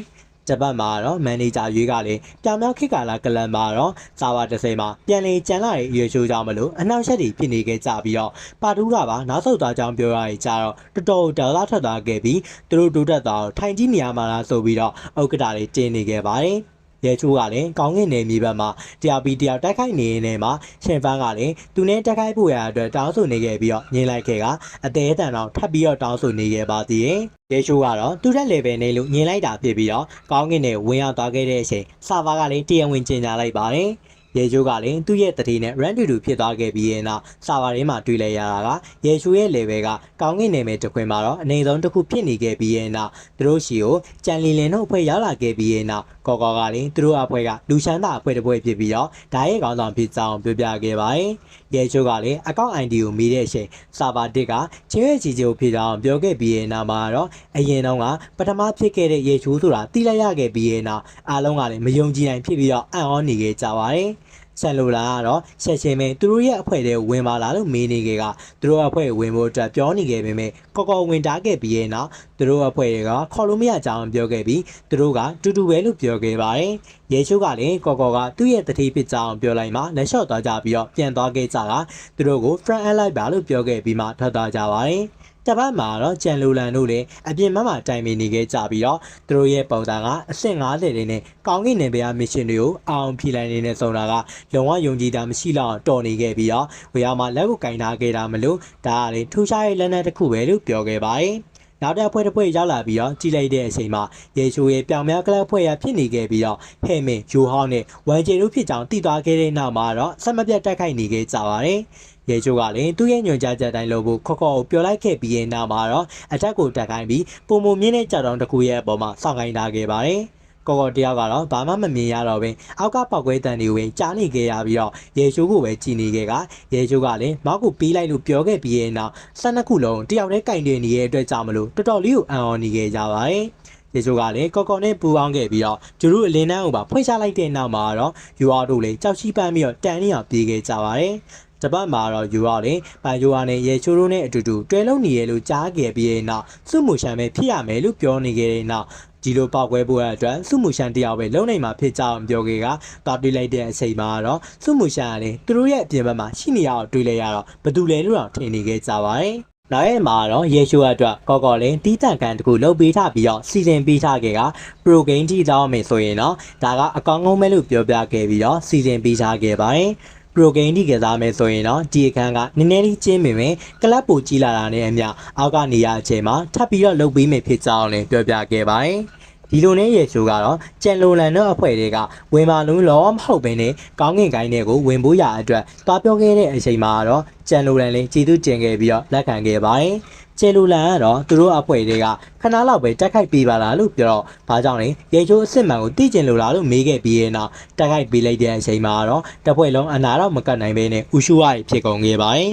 ဂျပန်မှာတော့မန်နေဂျာရွေးကလည်းပြောင်ပြောင်ခစ်ကာလာကလန်မှာတော့စာဝါတစ်စိမ်မှာပြန်လေကြံလာရဲ့ရွေချိုးကြောင့်မလို့အနောက်ရှက်တွေဖြစ်နေခဲ့ကြပြီးတော့ပါတူးကပါနောက်ဆုတ်သွားကြောင်းပြောရရင်ကြတော့တော်တော်ဒေါ်လာထွက်သွားခဲ့ပြီးသူတို့တိုးတက်သွားတော့ထိုင်ကြည့်နေရမှာလားဆိုပြီးတော့ဥက္ကဋ္ဌတွေတင်းနေခဲ့ပါတယ် ရဲချိုးကလည်းကောင်းကင်နယ်မြေဘက်မှာတရားပြီးတရားတိုက်ခိုက်နေနေမှာရှင်ဖန်းကလည်းသူနဲ့တိုက်ခိုက်ဖို့ရအတွက်တောင်းဆိုနေခဲ့ပြီးတော့ညင်လိုက်ခဲ့ကအသေးအတန်တော့ထပ်ပြီးတော့တောင်းဆိုနေခဲ့ပါသေးတယ်ရဲချိုးကတော့သူတဲ့ level နဲ့လို့ညင်လိုက်တာဖြစ်ပြီးတော့ကောင်းကင်နယ်ဝင်ရောက်သွားခဲ့တဲ့အချိန်ဆာဗာကလည်းတရားဝင်ကျင်ညာလိုက်ပါတယ် ရေချိုးကလည်းသူ့ရဲ့တတိနဲ့ run to 2ဖြစ်သွားခဲ့ပြီးရဲ့နောက်စာပါရင်းမှာတွေ့လဲရတာကရေချိုးရဲ့ level ကကောင်းကင်နယ်မယ်တစ်ခွင်မှာတော့အနေဆုံးတစ်ခုဖြစ်နေခဲ့ပြီးရဲ့နောက်သူတို့ရှီကိုကြံလီလင်တို့အဖွဲ့ရောက်လာခဲ့ပြီးရဲ့နောက်ကော်ကော်ကလည်းသူတို့အဖွဲ့ကလူချမ်းသာအဖွဲ့တစ်ဖွဲ့ဖြစ်ပြီးတော့ဓာတ်ရဲ့ခေါင်းဆောင်ဖြစ်ကြောင်းပြောပြခဲ့ပါတယ်။ရေချိုးကလည်းအကောင့် ID ကိုမီးတဲ့အချိန်စာပါတစ်ကချင်းရဲ့ကြီးကြီးကိုဖြစ်ကြောင်းပြောခဲ့ပြီးရဲ့နောက်မှာတော့အရင်တော့ကပထမဖြစ်ခဲ့တဲ့ရေချိုးဆိုတာတိလိုက်ရခဲ့ပြီးရဲ့နောက်အားလုံးကလည်းမယုံကြည်နိုင်ဖြစ်ပြီးတော့အံ့ဩနေခဲ့ကြပါတယ်။ ဆန်လိုလာကတော့ဆက်ချင်းပဲသူတို့ရဲ့အဖွဲ့တွေဝင်ပါလာလို့မေးနေခဲ့ကသူတို့အဖွဲ့ဝင်ဖို့အတွက်ပြောနေခဲ့ပေမဲ့ကော်ကော်ဝင်တားခဲ့ပြီးရဲ့နောက်သူတို့အဖွဲ့တွေကခေါ်လို့မရကြအောင်ပြောခဲ့ပြီးသူတို့ကတူတူပဲလို့ပြောခဲ့ပါတယ်။ရေချိုးကလည်းကော်ကော်ကသူ့ရဲ့တတိဖြစ်ကြအောင်ပြောလိုက်မှလက်လျှော့သွားကြပြီးတော့ပြန်သွားခဲ့ကြတာသူတို့ကို friend alike ပါလို့ပြောခဲ့ပြီးမှထွက်သွားကြပါတယ်။ တပတ်မှာတော့ကြံလူလန်တို့လည်းအပြင်ဘက်မှာတိုင်ပင်နေခဲ့ကြပြီးတော့သူတို့ရဲ့ပုံစံကအဆင့်90တွေနဲ့ကောင်းကင်နယ်ပယ်မစ်ရှင်တွေကိုအောင်ဖြီလိုက်နေတဲ့ဆိုတာကလုံဝယုံကြည်တာမရှိတော့တော်နေခဲ့ပြီးတော့ဝေယမှာလက်ကိုကင်ထားခဲ့တာမလို့ဒါကလေထူးခြားရဲ့လက်နက်တစ်ခုပဲလို့ပြောခဲ့ပါတယ်နောက်တဲ့အဖွဲ့တစ်ဖွဲ့ရောက်လာပြီးတော့ကြည်လိုက်တဲ့အချိန်မှာရေချိုရဲ့ပြောင်များကလပ်ဖွဲ့ရဖြစ်နေခဲ့ပြီးတော့ဟဲမင်ဂျိုဟောင်းနဲ့ဝမ်ဂျေတို့ဖြစ်ကြောင်းတည်သွားခဲ့တဲ့နောက်မှာတော့ဆက်မပြတ်တိုက်ခိုက်နေခဲ့ကြပါတယ်။ ရေချိုကလည်းသူ့ရဲ့ညွှန်ကြားချက်တိုင်းလို့ဖို့ခေါ်ခေါ်ကိုပြောလိုက်ခဲ့ပြီးရင်နောက်မှာတော့အထက်ကိုတက်ခိုင်းပြီးပုံမမြင့်တဲ့ကြောက်တောင်တစ်ခုရဲ့အပေါ်မှာစောင့်ခိုင်းထားခဲ့ပါတယ်။ကော်ကော်တယောက်ကတော့ဘာမှမမြင်ရတော့ဘဲအောက်ကပောက်ကွဲတန်တွေကိုပဲကြားနေခဲ့ရပြီးတော့ရေချိုးကိုပဲကြည်နေခဲ့ကရေချိုးကလည်းမောက်ကိုပေးလိုက်လို့ပြောခဲ့ပြီးရဲ့နောက်၁၂ခုလုံးတယောက်တည်းကင်တင်နေတဲ့အတွက်ကြောင့်မလို့တော်တော်လေးကိုအံ့ဩနေခဲ့ကြပါတယ်။ရေချိုးကလည်းကော်ကော်နဲ့ပူပေါင်းခဲ့ပြီးတော့ကျူတို့အလင်းနှန်းကိုပါဖွင့်ချလိုက်တဲ့နောက်မှာတော့ယူအော်တို့လည်းကြောက်ရှိပန်းပြီးတော့တန်နေအောင်ပြေးခဲ့ကြပါတယ်။ တပတ်မှာတော့ယူရောလည်းပိုင်ယိုအားနဲ့ရေချိုးတို့နဲ့အတူတူတွဲလုံးနေရလို့ကြားခဲ့ပြီးတဲ့နောက်စုမှုရှမ်းပဲဖြစ်ရမယ်လို့ပြောနေခဲ့တဲ့နောက်ဒီလိုပောက်ကွဲဖို့အတွက်စုမှုရှမ်းတယောက်ပဲလုံနိုင်မှာဖြစ်ကြောင်းပြောခဲ့ကတော်တွေးလိုက်တဲ့အချိန်မှာတော့စုမှုရှမ်းကလည်းသူတို့ရဲ့အပြင်ဘက်မှာရှိနေရအောင်တွေးလိုက်ရတော့ဘသူလဲလို့တော့ထင်နေခဲ့ကြပါတယ်နောက်ရဲ့မှာတော့ရေရှိုးအတွက်ကော်ကော်လင်းတီးတန့်ကန်တခုလုပ်ပေးထားပြီးတော့စီစဉ်ပေးထားခဲ့က pro game ထိတောင်းမယ်ဆိုရင်တော့ဒါကအကောင်းဆုံးပဲလို့ပြောပြခဲ့ပြီးတော့စီစဉ်ပေးထားခဲ့ပါတယ် pro game ထိကစားမယ်ဆိုရင်တော့ဒီအခန်းကနည်းနည်းလေးကျင်းပေမဲ့ကလပ်ပိုကြီးလာတာနဲ့အမျှအောက်ကနေရအချိန်မှာထပ်ပြီးတော့လုပ်ပေးမယ်ဖြစ်ကြောင်းလည်းပြောပြခဲ့ပါတယ်ဒီလိုနဲ့ရေချိုးကတော့ကြံလိုလန်တို့အဖွဲ့တွေကဝင်ပါလုံးလောမဟုတ်ဘဲနဲ့ကောင်းကင်ကိုင်းတွေကိုဝင်ဖို့ရအတွက်တွားပြောခဲ့တဲ့အချိန်မှာတော့ကြံလိုလန်လေးကြည်သူကျင်ခဲ့ပြီးတော့လက်ခံခဲ့ပါတယ် ကျဲလူလန်ကတော့သူတို့အဖွဲ့တွေကခဏလောက်ပဲတက်ခိုက်ပေးပါလားလို့ပြောတော့ဘာကြောင့်လဲရေချိုးအစ်စ်မှန်ကိုသိကျင်လို့လားလို့မေးခဲ့ပြီးရဲ့နောက်တက်ခိုက်ပေးလိုက်တဲ့အချိန်မှာတော့တစ်ဖွဲ့လုံးအနာတော့မကတ်နိုင်ဘဲနဲ့ဥရှုဝါရီဖြစ်ကုန်ခဲ့ပါတယ်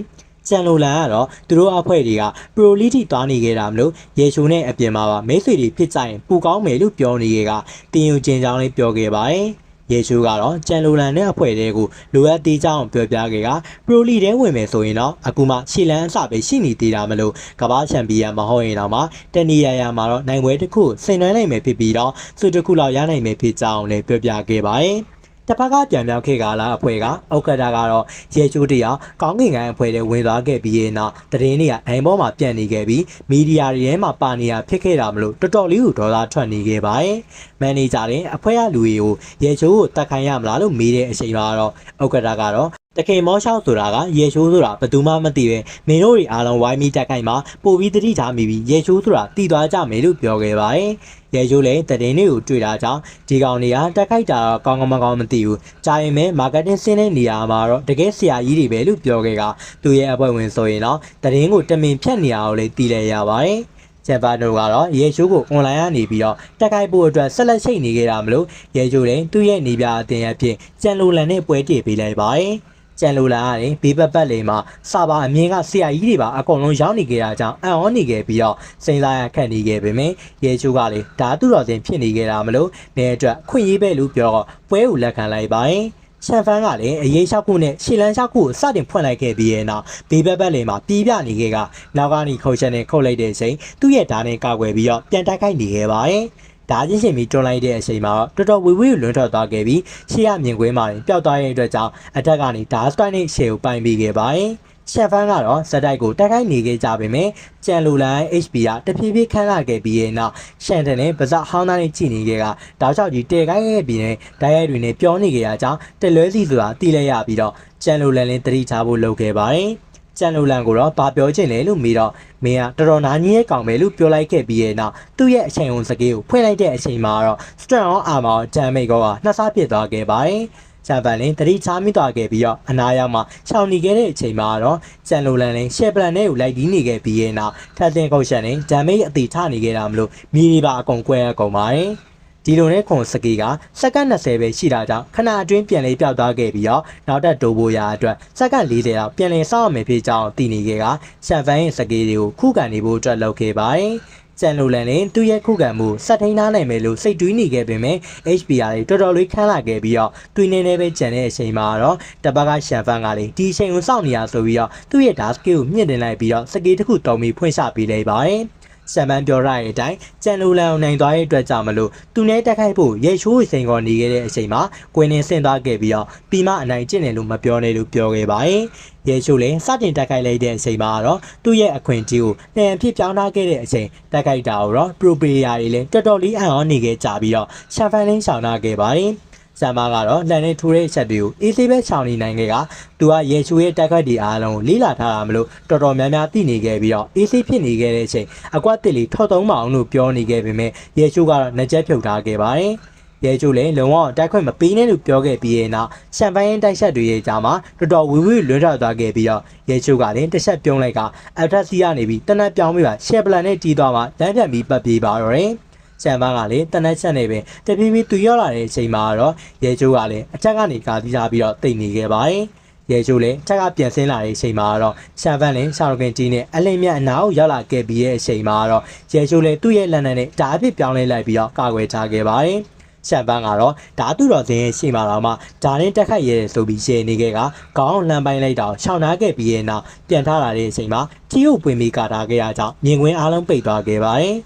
ကျန်လိုလန်ကတော့သူတို့အဖွဲ့တွေကပရိုလီတီသွားနေခဲ့တာမလို့ရေချိုနဲ့အပြင်မှာပါမိတ်ဆွေတွေဖြစ်ကြရင်ပူကောင်းမယ်လို့ပြောနေခဲ့ကတင်ယူကျင်ချောင်းလေးပြောခဲ့ပါတယ် ရေချိုးကတော့ကြံလိုလန်တဲ့အဖွဲ့တွေကိုလိုအပ်သေးကြောင်းပြောပြခဲ့ကပရိုလီထဲဝင်မယ်ဆိုရင်တော့အခုမှရှီလန်အစပဲရှိနေသေးတာမလို့ကမ္ဘာချန်ပီယံမဟုတ်ရင်တော့မှတနီယာယာမှာတော့နိုင်ပွဲတစ်ခုဆင်နွှဲနိုင်မယ်ဖြစ်ပြီးတော့စုတစ်ခုလောက်ရနိုင်မယ်ဖြစ်ကြောင်းလည်းပြောပြခဲ့ပါတယ် တစ်ဖက်ကပြန်ပြောင်းခဲ့ကလာအဖွဲ့ကအောက်ကတာကတော့ရေချိုးတရကောင်းကင်ကန်အဖွဲ့တွေဝင်သွားခဲ့ပြီးရင်တော့တရင်တွေကအိမ်ပေါ်မှာပြန့်နေခဲ့ပြီးမီဒီယာတွေထဲမှာပါနေရဖြစ်ခဲ့တာမလို့တော်တော်လေးကိုဒေါသထွက်နေခဲ့ပါတယ်မန်နေဂျာတွေအဖွဲ့ကလူတွေကိုရေချိုးကိုတတ်ခိုင်းရမလားလို့မေးတဲ့အချိန်မှာတော့အောက်ကတာကတော့တခင်မောရှောက်ဆိုတာကရေချိုးဆိုတာဘယ်သူမှမသိပဲမင်းတို့တွေအားလုံးဝိုင်းပြီးတက်ခိုင်းမှာပို့ပြီးတတိထားမိပြီးရေချိုးဆိုတာတည်သွားကြမယ်လို့ပြောခဲ့ပါတယ် ရဲရိုးလည်းတည်င်းတွေကိုတွေ့တာကြောင့်ဒီကောင်တွေကတက်ခိုက်တာတော့ကောင်းကောင်းမကောင်းမသိဘူး။ကြာရင်ပဲမာကတ်တင်းဆင်းတဲ့နေရာမှာတော့တကယ်ဆရာကြီးတွေပဲလို့ပြောခဲ့ကသူရဲ့အဖွဲ့ဝင်ဆိုရင်တော့တည်င်းကိုတမင်ဖြတ်နေရအောင်လည်းတည်လဲရပါတယ်။ဂျပန်တို့ကတော့ရေရှိုးကို online ကနေပြီးတော့တက်ခိုက်ဖို့အတွက်ဆက်လက်ချိတ်နေခဲ့တာမလို့ရေချိုးလည်းသူ့ရဲ့နေပြအတင်အဖြစ်ကြံလိုလန်နဲ့ပွဲတည်ပေးလိုက်ပါတယ်။ ကြံလိုလာရတယ်ဘေးပတ်ပတ်လေးမှာစာပါအမြင်ကဆရာကြီးတွေပါအကုန်လုံးရောက်နေကြတာကြောင့်အံ့ဩနေခဲ့ပြီးတော့စိန်စားရခက်နေခဲ့ပေမယ့်ရဲချိုးကလေဓာတ်သူတော်စင်ဖြစ်နေခဲ့တာမလို့နေအတွက်ခွင့်ရေးပဲလို့ပြောတော့ပွဲကိုလက်ခံလိုက်ပါတယ်ချန်ဖန်ကလည်းအရေးလျှောက်ခုနဲ့ရှီလန်လျှောက်ခုကိုစတင်ဖွင့်လိုက်ခဲ့ပြီးရဲ့နောက်ဘေးဘက်ဘက်လေးမှာပြေးပြနေခဲ့ကနောက်ကနေခုတ်ချက်နဲ့ခုတ်လိုက်တဲ့အချိန်သူ့ရဲ့ဓာတ်နဲ့ကောက်ွယ်ပြီးတော့ပြန်တိုက်ခိုက်နေခဲ့ပါတယ် ဓာချင်းရှင်ပြီးတွန်းလိုက်တဲ့အချိန်မှာတော့တော်တော်ဝေဝေးလွန်းထွက်သွားခဲ့ပြီးရှေ့ရမြင်ကွင်းမှာပျောက်သွားတဲ့အတွက်ကြောင့်အထက်ကနေဓာစတိုက်နဲ့ရှေ့ကိုပိုင်ပြီးခဲ့ပါတယ်ရှက်ဖန်ကတော့ဇက်တိုက်ကိုတိုက်ခိုက်နေခဲ့ကြပေမဲ့ကြံလိုလိုင်း HP ကတဖြည်းဖြည်းခန်းလာခဲ့ပြီးရဲ့နောက်ရှန်တန်နဲ့ပါဇက်ဟောင်းသားနဲ့ကြည်နေခဲ့ကတောက်ချောက်ကြီးတဲခိုက်ခဲ့ပြီးနဲ့ဓာတ်ရိုက်တွေနဲ့ပြောနေခဲ့ရကြောင်းတလွဲစီဆိုတာတီးလဲရပြီးတော့ကြံလိုလန်လင်းတတိချဖို့လုပ်ခဲ့ပါတယ် ကျန်လိုလန်ကိုတော့ဘာပြောချင်လဲလို့မေးတော့မင်းကတော်တော်နာကြီးရဲ့ကောင်ပဲလို့ပြောလိုက်ခဲ့ပြီးရဲ့နောက်သူ့ရဲ့အချိန်ုံစကေးကိုဖွင့်လိုက်တဲ့အချိန်မှာတော့ strong armor damage ကနှစ်ဆပြစ်သွားခဲ့ပါတယ်ချန်ပန်လင်တတိချာမိသွားခဲ့ပြီးတော့အနာရောက်မှာခြောင်နေခဲ့တဲ့အချိန်မှာတော့ကျန်လိုလန်လင်ရှယ်ပလန်နဲ့ကိုလိုက်ဒီးနေခဲ့ပြီးရဲ့နောက်ထပ်တင်ကုတ်ရှန်နဲ့ဒမ်မိတ်အသေးထနေခဲ့တာမလို့မီဒီပါအကုန်ကွဲအကုန်ပါတယ် ဒီလိုနဲ့ခွန်စကီကစက္ကန့်20ပဲရှိတာကြောင့်ခဏအတွင်းပြန်လေးပြောက်သွားခဲ့ပြီးတော့နောက်ထပ်ဒိုဘိုယာအတွက်စက္ကန့်40လောက်ပြန်လည်စောင့်ရမယ်ဖြစ်ကြောင်းသိနေခဲ့ကရှန်ဖန်ရဲ့စကီတွေကိုခုခံနေဖို့အတွက်လုပ်ခဲ့ပါတယ်။ကျန်လိုလန်နဲ့သူ့ရဲ့ခုခံမှုစက်ထိန်ထားနိုင်မယ်လို့စိတ်တွေးနေခဲ့ပေမဲ့ HPR တွေတော်တော်လေးခန်းလာခဲ့ပြီးတော့တွင်းနေနေပဲကျန်တဲ့အချိန်မှာတော့တပတ်ကရှန်ဖန်ကလည်းဒီအချိန်ကိုစောင့်နေရဆိုပြီးတော့သူ့ရဲ့ dark skill ကိုမြင့်တင်လိုက်ပြီးတော့စကီတစ်ခုတုံးပြီးဖွင့်ချပေးလိုက်ပါတယ်။ ဆမ်ပန်ပြောရတဲ့အတိုင်းကြံလူလန်ကိုနိုင်သွားတဲ့အတွက်ကြောင့်မလို့သူနဲ့တက်ခိုက်ဖို့ရေချိုးစိန်ခေါ်နေခဲ့တဲ့အချိန်မှာကွင်းနေဆင်းသွားခဲ့ပြီးတော့ပြီးမှအနိုင်ကျင့်တယ်လို့မပြောနဲ့လို့ပြောခဲ့ပါတယ်။ရေချိုးလည်းစတင်တက်ခိုက်လိုက်တဲ့အချိန်မှာတော့သူ့ရဲ့အခွင့်အရေးကိုနှံဖြစ်ပြောင်းထားခဲ့တဲ့အချိန်တက်ခိုက်တာကိုတော့ပရိုပရီယာတွေလည်းတော်တော်လေးအံ့ဩနေခဲ့ကြပြီးတော့ရှမ်ဖန်လင်းရှောင်လာခဲ့ပါတယ်။ ဆမ်မာကတော့လန်နဲ့ထိုးတဲ့အချက်တွေကိုအေးဆေးပဲချောင်နေနိုင်ခဲ့ကသူကရေချူရဲ့တက်ခတ်ဒီအားလုံးကိုလေးလာထားတာမလို့တော်တော်များများသိနေခဲ့ပြီးတော့အေးဆေးဖြစ်နေခဲ့တဲ့အချိန်အကွက်တစ်လီထော့သုံးမအောင်လို့ပြောနေခဲ့ပေမဲ့ရေချူကတော့နှကြက်ဖြုတ်ထားခဲ့ပါတယ်ရဲကျိုးလည်းလုံအောင်တိုက်ခွင့်မပေးနဲ့လို့ပြောခဲ့ပြီးရဲ့နောက်ရှမ်ပန်းရင်တိုက်ဆက်တွေရဲ့ကြားမှာတော်တော်ဝီဝီလွတ်ထွက်သွားခဲ့ပြီးတော့ရဲကျိုးကလည်းတစ်ချက်ပြုံးလိုက်ကအထက်စီကနေပြီးတနက်ပြောင်းပြီးပါရှယ်ပလန်နဲ့တီးသွားမှလမ်းပြန်ပြီးပတ်ပြေးပါတော့တယ် ချန်ပန်းကလည်းတနက်ချက်နေပင်တဖြည်းဖြည်းသူရောက်လာတဲ့အချိန်မှာတော့ရဲကျိုးကလည်းအထက်ကနေကားတီးထားပြီးတော့တိတ်နေခဲ့ပါတယ်ရဲကျိုးလည်းအထက်ကပြန်ဆင်းလာတဲ့အချိန်မှာတော့ရှမ်ပန်းလည်းရှာရိုကင်တီနဲ့အလိမ်မြတ်အနာကိုရောက်လာခဲ့ပြီးရဲ့အချိန်မှာတော့ရဲကျိုးလည်းသူ့ရဲ့လက်နက်နဲ့ဓာတ်အဖြစ်ပြောင်းလဲလိုက်ပြီးတော့ကာကွယ်ထားခဲ့ပါတယ်ရှမ်ပန်းကတော့ဓာတုတော်စင်းရဲ့ရှေ့မှာတော့မှဓာနဲ့တက်ခတ်ရဲဆိုပြီးရှယ်နေခဲ့ကခေါင်းလှမ်းပိုင်းလိုက်တော့ရှောင်နာခဲ့ပြီးရဲ့နောက်ပြန်ထားလာတဲ့အချိန်မှာတီယိုပွင့်ပြီးကာထားခဲ့ရကြောင်းမြင်ကွင်းအားလုံးပိတ်သွားခဲ့ပါတယ်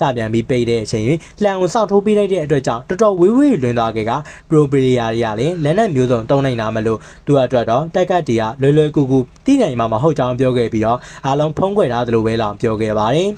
ကြပြန်ပြီးပိတ်တဲ့အချိန်ရင်လှန်ကိုစောက်ထိုးပေးလိုက်တဲ့အတွက်ကြောင့်တော်တော်ဝေးဝေးလွင်သွားခဲ့ကပရိုပရီယာတွေကလည်းလက်နက်မျိုးစုံတုံးနိုင်တာမလို့သူ့အတွက်တော့တိုက်ကတ်တီကလွယ်လွယ်ကူကူတိနိုင်မှာမဟုတ်ကြောင်းပြောခဲ့ပြီးတော့အားလုံးဖုံးကွယ်ထားသလိုပဲလောင်ပြောခဲ့ပါတယ်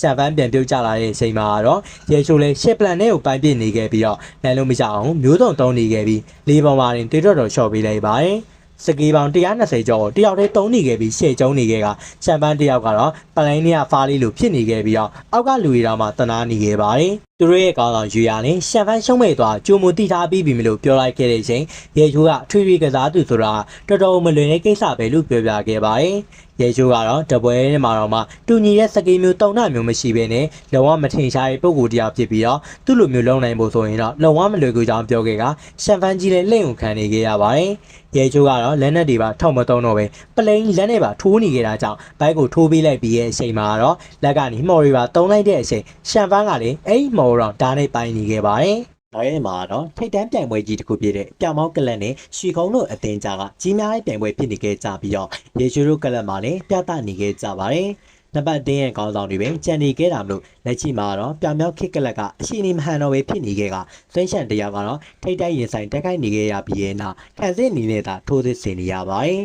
ဆန်ဖန်ပြန်ပြုတ်ကျလာတဲ့အချိန်မှာတော့ရေချိုးလေးရှစ်ပလန်နဲ့ကိုပိုင်းပြစ်နေခဲ့ပြီးတော့လမ်းလုံးမကြအောင်မျိုးစုံတုံးနေခဲ့ပြီးလေးပေါ်မှာတင်တေတော့တော်လျှော့ပေးလိုက်ပါတယ် စကီပေါင်120ကျော်ကိုတယောက်တည်းတုံးနေခဲ့ပြီးရှေ့ကျုံးနေခဲ့ကချန်ပန်းတယောက်ကတော့ပလိုင်းနေရဖားလေးလိုဖြစ်နေခဲ့ပြီးတော့အောက်ကလူတွေတော့မှတနာနေခဲ့ပါတယ် သူတို့ရဲ့ကောင်းဆောင်ယူရရင်ရှန်ဖန်ရှုံးမဲ့သွားကြိုမူတိထားပြီးပြီမလို့ပြောလိုက်ခဲ့တဲ့အချိန်ရေချိုးကထွေထွေကစားသူဆိုတာတော်တော်မလွင်တဲ့ကိစ္စပဲလို့ပြောပြခဲ့ပါတယ်ရေချိုးကတော့တပွဲထဲမှာတော့မှတူညီတဲ့စကီမျိုးတုံနှမျိုးမရှိဘဲနဲ့လုံဝမထင်ရှားတဲ့ပုံကိုယ်တရားဖြစ်ပြီးတော့သူ့လိုမျိုးလုံနိုင်ဖို့ဆိုရင်တော့လုံဝမလွယ်ကူကြောင်းပြောခဲ့ကရှန်ဖန်ကြီးလည်းလက်ုံခံနေခဲ့ရပါတယ်ရဲချိုးကတော့လက်နက်တွေပါထောက်မတုံးတော့ပဲပလိန်လက်နဲ့ပါထိုးနေကြတာကြောင့်ဘိုက်ကိုထိုးပေးလိုက်ပြီးရဲ့အချိန်မှာတော့လက်ကနေမော်ရီပါတုံးလိုက်တဲ့အချိန်ရှန်ဖန်းကလည်းအဲ့ဒီမော်တော့ဓာတ်နဲ့ပိုင်းနေခဲ့ပါတယ်နောက်ရဲမှာတော့ထိတ်တန်းပြိုင်ပွဲကြီးတစ်ခုဖြစ်တဲ့ပြောင်မောက်ကလတ်နဲ့ရွှေကုန်းတို့အသင်းကြားကကြီးများတဲ့ပြိုင်ပွဲဖြစ်နေခဲ့ကြပြီးတော့ရေချိုးတို့ကလတ်မှာလည်းပြသနေခဲ့ကြပါတယ်နံပါတ်တင်းရဲ့ခေါင်းဆောင်တွေပဲကြံနေခဲ့တာမလို့လက်ရှိမှာတော့ပြောင်မြောက်ခစ်ကလပ်ကအရှိနေမဟန်တော့ပဲဖြစ်နေခဲ့ကသွင်းရှန်တရားကတော့ထိတ်တိုက်ရင်ဆိုင်တက်ခိုက်နေခဲ့ရပြီးရဲ့နောက်ခံစစ်အနေနဲ့သာထိုးစစ်ဆင်နေရပါတယ်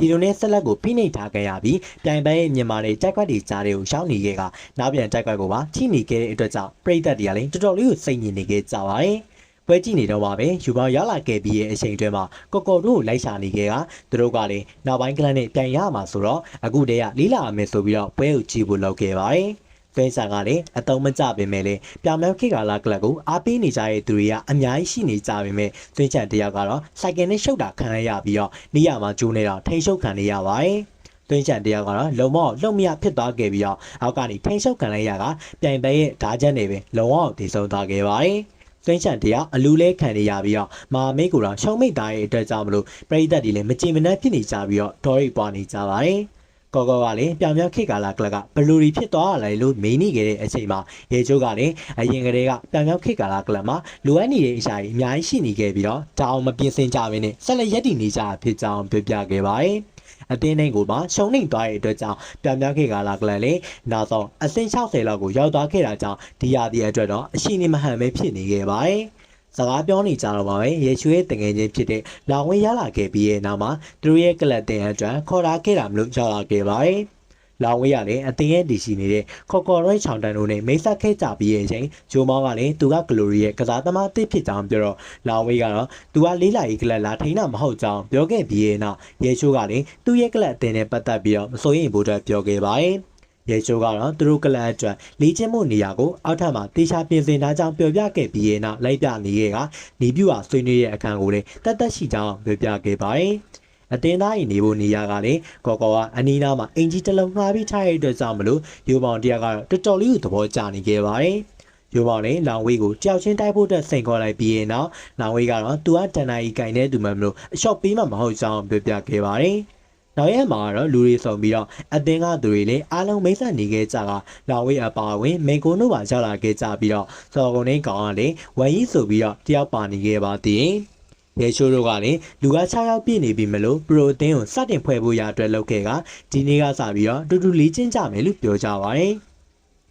ဒီလိုနဲ့ဆက်လက်ကိုဖိနှိပ်ထားခဲ့ရပြီးပြိုင်ပွဲရဲ့မြန်မာတွေတိုက်ခွက်တွေကြားတွေကိုရှောင်းနေခဲ့ကနောက်ပြန်တိုက်ခွက်ကိုပါထိနေခဲ့တဲ့အတွက်ကြောင့်ပြည်သက်တွေကလည်းတော်တော်လေးကိုစိတ်ညစ်နေခဲ့ကြပါတယ်ပွဲကြည့်နေတော့ပါပဲယူပေါင်းရောက်လာခဲ့ပြီးရဲ့အချိန်တွင်းမှာကော်ကော်တို့ကိုလိုက်ရှာနေခဲ့ကသူတို့ကလည်းနောက်ပိုင်းကလပ်နဲ့ပြန်ရမှာဆိုတော့အခုတည်းကလေးလာမယ်ဆိုပြီးတော့ပွဲကိုကြည့်ဖို့လုပ်ခဲ့ပါတယ် ဖဲဆာကလည်းအတုံးမကြပေမဲ့လည်းပြောင်မြောက်ခေတ်ကာလကလပ်ကိုအားပေးနေကြတဲ့သူတွေကအများကြီးရှိနေကြပေမဲ့သွင်းချန်တယောက်ကတော့စိုက်ကယ်နဲ့ရှုပ်တာခံရရပြီးတော့နေရာမှာကျိုးနေတော့ထိန်ရှုပ်ခံနေရပါတယ်သွင်းချန်တယောက်ကတော့လုံမော့လှုပ်မရဖြစ်သွားခဲ့ပြီးတော့အောက်ကနေထိန်ရှုပ်ခံလိုက်ရကပြိုင်ပွဲရဲ့ဓာချက်နေပဲလုံဝအောင်တည်ဆုံသွားခဲ့ပါတယ်သွင်းချန်တရားအလူလဲခံနေရပြီးတော့မာမိတ်ကိုတော့ရှောင်းမိတ်သားရဲ့အတွက်ကြောင့်မလို့ပရိသတ်တွေလည်းမကြင်မနှက်ဖြစ်နေကြပြီးတော့ဒေါ်ရိပွားနေကြပါတယ် ကောကောကလည်းပြောင်ပြောင်ခေတ်ကာလကလကဘလူရီဖြစ်သွားရလဲလို့မေးနေခဲ့တဲ့အချိန်မှာရေချိုးကလည်းအရင်ကတည်းကပြောင်ပြောင်ခေတ်ကာလကလမှာလိုအပ်နေတဲ့အရာကြီးအများကြီးရှိနေခဲ့ပြီးတော့ဒါအောင်မပြင်းစင်ကြဘဲနဲ့ဆက်လက်ရက်တည်နေကြဖြစ်ကြောင်းပြောပြခဲ့ပါတယ်အတင်းနှိမ်ကိုမှရှုံနှိမ်သွားတဲ့အတွက်ကြောင့်ပြောင်ပြောင်ခေတ်ကာလကလန်လေနောက်ဆုံးအဆင့်60လောက်ကိုရောက်သွားခဲ့တာကြောင့်ဒီရတဲ့အတွက်တော့အရှိနေမဟန်ပဲဖြစ်နေခဲ့ပါတယ် စကားပြောနေကြတော့ပါပဲရေချွေးတငယ်ချင်းဖြစ်တဲ့လောင်ဝင်းရလာခဲ့ပြီးရဲ့နောက်မှာသူတို့ရဲ့ကလပ်တင်အတွက်ခေါ်ထားခဲ့တာမလို့ရောက်လာခဲ့ပါတယ်လောင်ဝေးရလည်းအတင်းရဲ့တည်ရှိနေတဲ့ခေါ်ခေါ်ရဲချောင်တန်တို့နဲ့မိတ်ဆက်ခဲ့ကြပြီးရဲ့အချိန်ဂျိုမောင်းကလည်းသူကဂလိုရီရဲ့ကစားသမားတစ်ဖြစ်ကြောင်းပြောတော့လောင်ဝေးကတော့သူကလေးလာရေးကလပ်လာထိန်းတာမဟုတ်ကြောင်းပြောခဲ့ပြီးရဲ့နောက်ရဲချိုးကလည်းသူ့ရဲ့ကလပ်အတင်းနဲ့ပတ်သက်ပြီးတော့မစိုးရိမ်ဖို့အတွက်ပြောခဲ့ပါတယ် ရေချိုးကတော့သူတို့ကလပ်အတွက်လေ့ကျင့်မှုနေရာကိုအောက်ထပ်မှာတေချာပြင်ဆင်ထားကြောင်းပြောပြခဲ့ပြီးရဲ့နောက်လိုက်ပြနေခဲ့ကနီးပြူဟာဆွေးနွေးတဲ့အခန်းကိုလည်းတတ်သက်ရှိကြောင်းပြောပြခဲ့ပါတယ်။အတင်းသားရင်နေဖို့နေရာကလည်းကော်ကောကအနီးနားမှာအင်ဂျီတစ်လုံးငှားပြီးထားရတဲ့အတွက်ကြောင့်မလို့ယူပေါင်တရားကတော့တော်တော်လေးကိုသဘောကျနေခဲ့ပါတယ်။ယူပေါင်လည်းလောင်ဝေးကိုကြောက်ချင်းတိုက်ဖို့အတွက်စိန်ခေါ်လိုက်ပြီးရဲ့နောက်လောင်ဝေးကတော့သူကတန်နိုင်ကင်တဲ့သူမှမလို့အလျှော့ပေးမှမဟုတ်ကြောင်း ပြောပြခဲ့ပါတယ်။ နောက်ရက်မှာတော့လူတွေဆုံပြီးတော့အသင်းကသူတွေလည်းအားလုံးမိတ်ဆက်နေခဲ့ကြတာလောင်ဝေးအပါဝင်မိန်ကုန်းတို့ပါရောက်လာခဲ့ကြပြီးတော့စော်ကုန်းလေးကောင်ကလည်းဝမ်ကြီးဆိုပြီးတော့တယောက်ပါနေခဲ့ပါသေးတယ်။ရေချိုးတို့ကလည်းလူက6ယောက်ပြည့်နေပြီမလို့ပရိုတင်းကိုစတင်ဖွဲ့ဖို့ရအတွက်လုပ်ခဲ့ကဒီနေ့ကစပြီးတော့တူတူလေးချင်းကြမယ်လို့ပြောကြပါရယ်။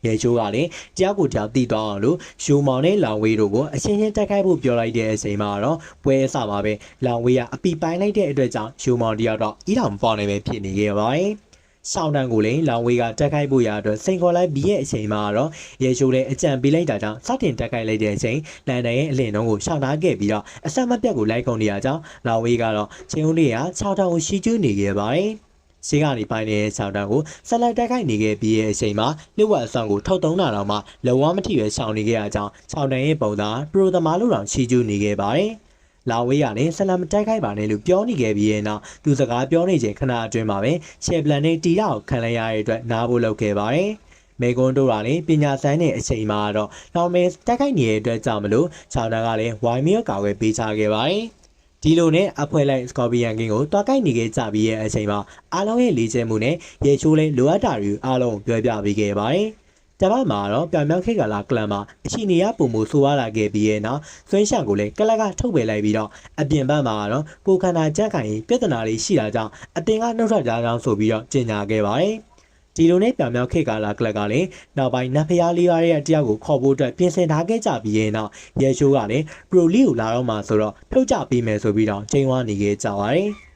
ရေချိုးကလည်းတယောက်ကိုတယောက်တည်သွားအောင်လို့ရှူမောင်နဲ့လောင်ဝေးတို့ကိုအချင်းချင်းတိုက်ခိုက်ဖို့ပြောလိုက်တဲ့အချိန်မှာတော့ပွဲအစပါပဲလောင်ဝေးကအပီပိုင်းလိုက်တဲ့အတွက်ကြောင့်ရှူမောင်တယောက်တော့အီးတော်မပေါနေပဲဖြစ်နေခဲ့ပါတယ်။ဆောင်းတန်းကိုလည်းလောင်ဝေးကတက်ခိုက်ဖို့ရအတွက်စိန်ခေါ်လိုက်ပြီးရဲ့အချိန်မှာတော့ရေချိုးလည်းအကြံပေးလိုက်တာကြောင့်စတင်တက်ခိုက်လိုက်တဲ့အချိန်လန်ဒန်ရဲ့အလင်းတုံးကိုရှောင်ထားခဲ့ပြီးတော့အဆက်မပြတ်ကိုလိုက်ကုန်နေရကြောင်းလောင်ဝေးကတော့ချင်းဦးလေးက6တောင်ကိုရှီကျူးနေခဲ့ပါတယ်။ ရှင်းကနေပိုင်းနေတဲ့ဆောင်းတန်းကိုဆက်လက်တက်ခိုက်နေခဲ့ပြီးရဲ့အချိန်မှာလျှက်ဝက်အဆောင်ကိုထုတ်သုံးတာတော့မှလုံဝမထိပဲရှောင်နေခဲ့ရကြောင်းဆောင်းတန်းရဲ့ပုံသားပရိုသမားလို့တောင်ရှီကျူးနေခဲ့ပါတယ်။လာဝေးကလည်းဆလမ်မတိုက်ခိုက်ပါနဲ့လို့ပြောနေခဲ့ပြီးရဲ့နောက်သူစကားပြောနေချိန်ခဏအတွင်းမှာပဲရှယ်ပလန်နဲ့တီတာကိုခံလိုက်ရတဲ့အတွက်နားဖို့လုပ်ခဲ့ပါတယ်။မေကွန်တို့ကလည်းပညာဆိုင်တဲ့အချိန်မှာတော့လောင်မဲတိုက်ခိုက်နေတဲ့အတွက်ကြောင့်မလို့ချောင်းတန်းကလည်းဝိုင်မီယာကာဝယ်ပေးချခဲ့ပါတယ်။ ဒီလိုနဲ့အဖွဲလိုက်စကော်ပီယန်ကင်းကိုတွားကိုက်နေခဲ့ကြပြီးရဲ့အချိန်မှာအားလုံးရဲ့လေးချမှုနဲ့ရေချိုးလေးလိုအပ်တာတွေအားလုံးပြောပြပေးခဲ့ပါတယ်။တပတ်မှာတော့ပြောင်မြောက်ခေတ်ကလာကလန်မှာအချီနေရပုံမှုဆိုရလာခဲ့ပြီးရဲ့နောက်ဆွင်းရှန်ကိုလည်းကလက်ကထုတ်ပယ်လိုက်ပြီးတော့အပြင်ဘက်မှာတော့ကိုခန္ဓာကြက်ခိုင်ပြဿနာလေးရှိတာကြောင့်အတင်ကနှုတ်ထွက်ကြကြောင်းဆိုပြီးတော့ကြေညာခဲ့ပါတယ်။ ဒီလိုနဲ့ပြောင်မြောက်ခေတ်ကလာကလက်ကလည်းနောက်ပိုင်းနတ်ဖျားလေးပါးရဲ့တယောက်ကိုခေါ်ဖို့အတွက်ပြင်ဆင်ထားခဲ့ကြပြီးရဲ့နောက်ရဲရှိုးကလည်းပရိုလီကိုလာတော့မှဆိုတော့ထုတ်ကြပေးမယ်ဆိုပြီးတော့ချိန်ဝါနေခဲ့ကြပါတယ်။